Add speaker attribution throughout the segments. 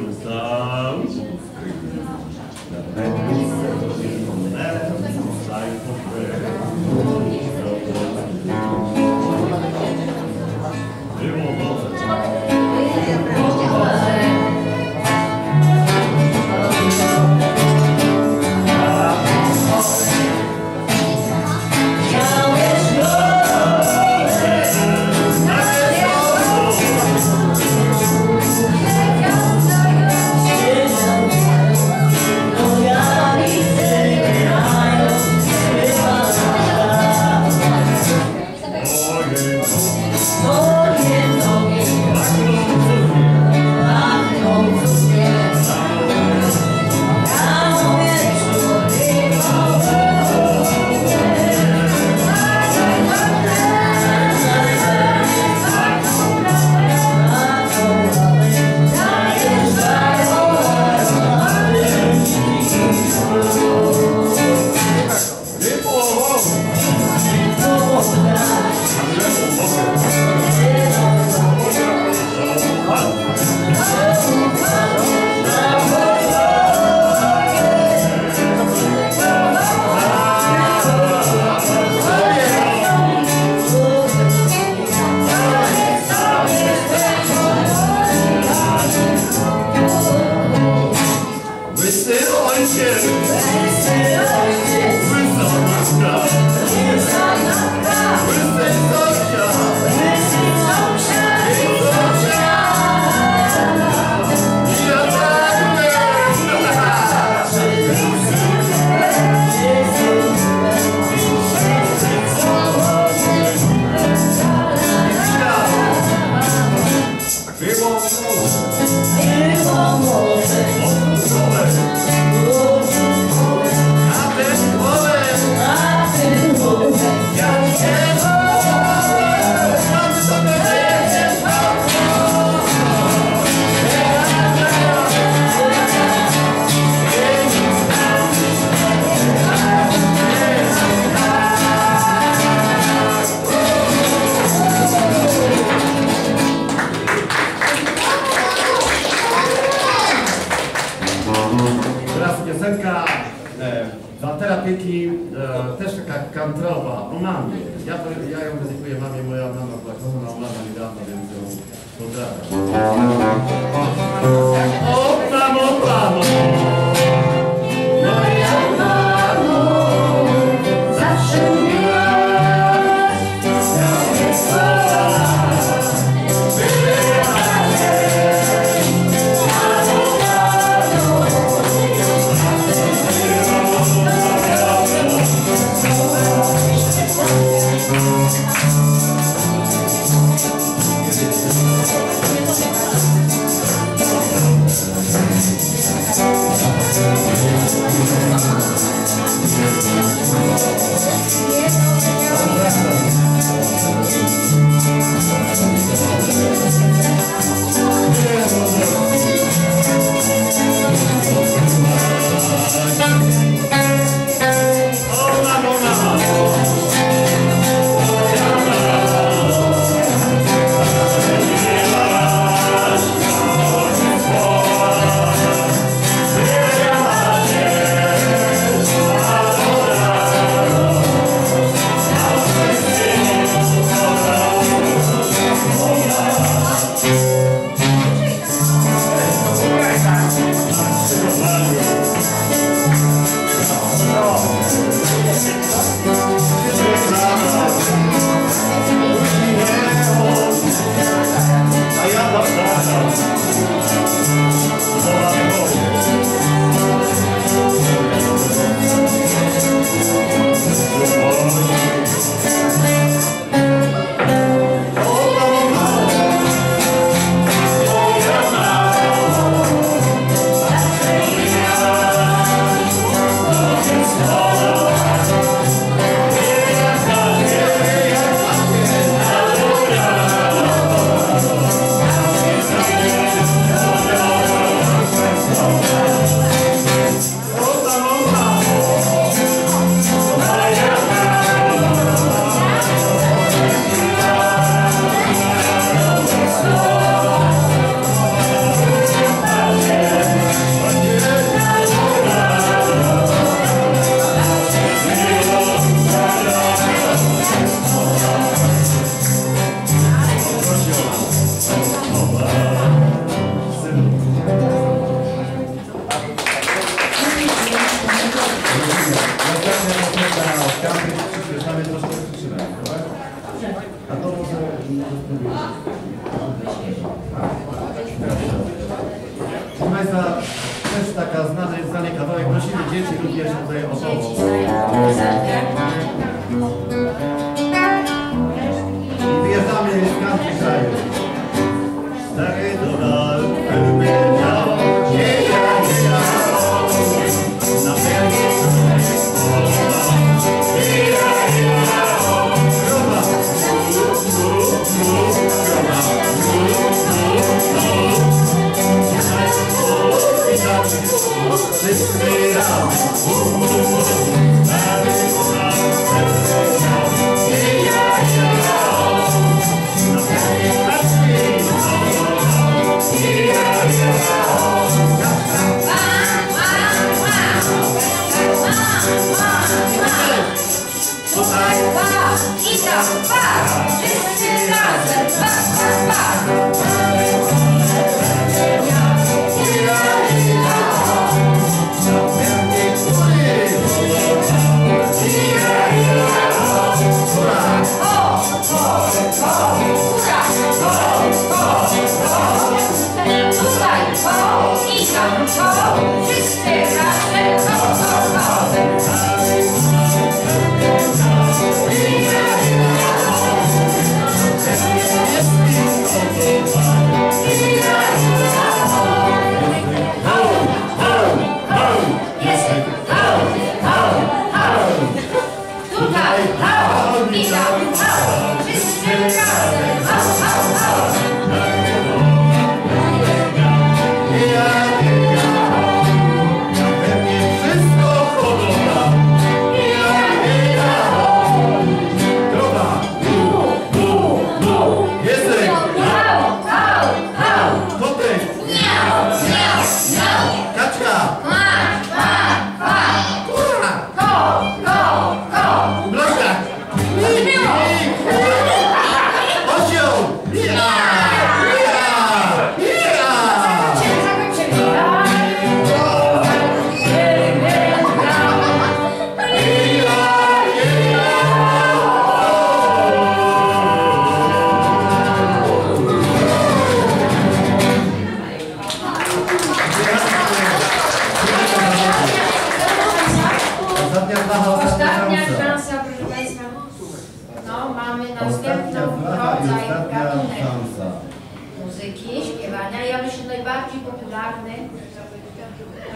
Speaker 1: Eagles. Carmen, la Plaza Monal, la Navidad, la Bendición, tot Państwa, też taka jest znany kawałek, prosimy dzieci również tutaj o to.
Speaker 2: Whoa.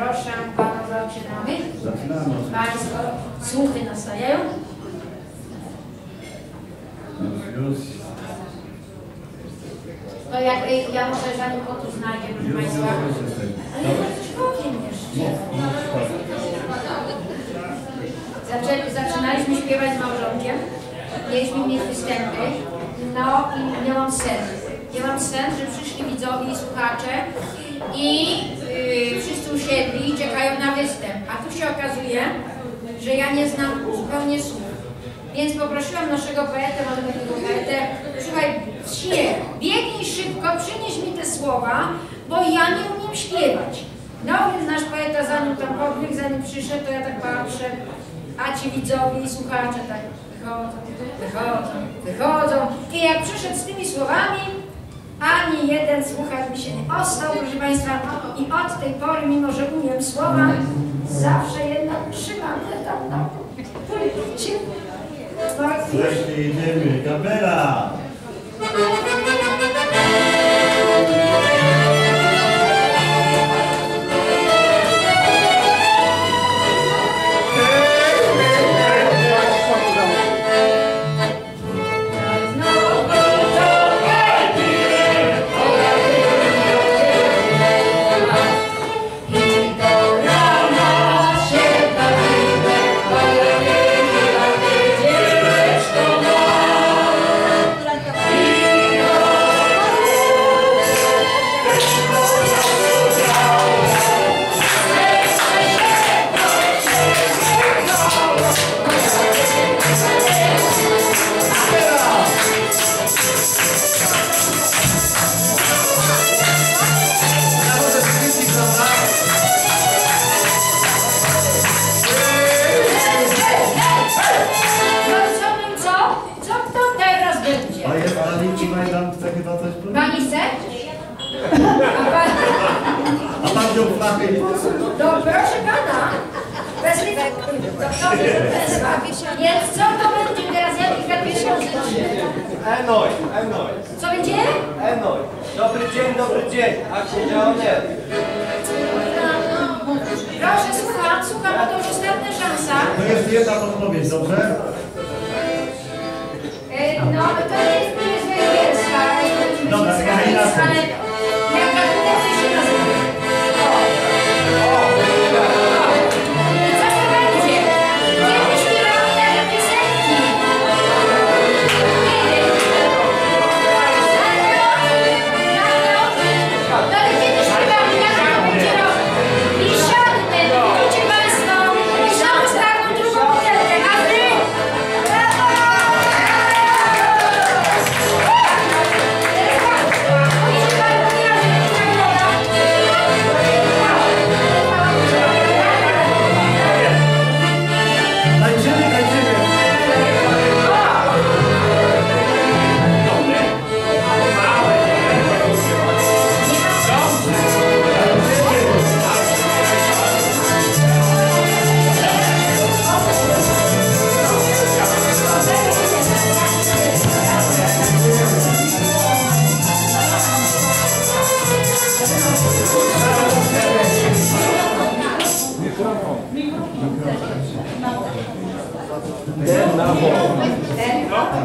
Speaker 2: Proszę Pana, zaczynamy.
Speaker 1: Zaczynamy.
Speaker 2: Państwo, słuchy nastajają.
Speaker 1: Już,
Speaker 2: No jak, y, ja może zanim on tu znajdzie, proszę Państwa. Ale ja powiem jeszcze. Zaczę, zaczynaliśmy śpiewać z małżonkiem. Mieliśmy mieć występy. No i miałam sen. Miałam sen, że przyszli widzowie i słuchacze i że ja nie znam zupełnie słów. Więc poprosiłam naszego poetę, mamy takiego poetę, słuchaj, śnie, biegnij szybko, przynieś mi te słowa, bo ja nie umiem śpiewać. No więc nasz poeta zanim tam podbiegł, zanim przyszedł, to ja tak patrzę, a ci widzowie i słuchacze tak wychodzą, wychodzą, wychodzą. I jak przyszedł z tymi słowami, ani jeden słuchacz mi się nie ostał, proszę Państwa. I od tej pory, mimo że umiem słowa, zawsze jednak trzymam tam na pulpicie.
Speaker 1: Wreszcie jedziemy. Kapela.
Speaker 3: Enoj, Enoj,
Speaker 2: Co będzie?
Speaker 3: Enoj. Dobry dzień, dobry dzień. A się działo nie?
Speaker 2: Proszę, słucham, słucham, bo to już ostatnia szansa.
Speaker 1: To jest jedna podpowiedź, dobrze?
Speaker 2: E, No, to jest, nie jest węgierska,
Speaker 1: Dobra, inaczej.
Speaker 2: ale
Speaker 4: Łatwo, łatwo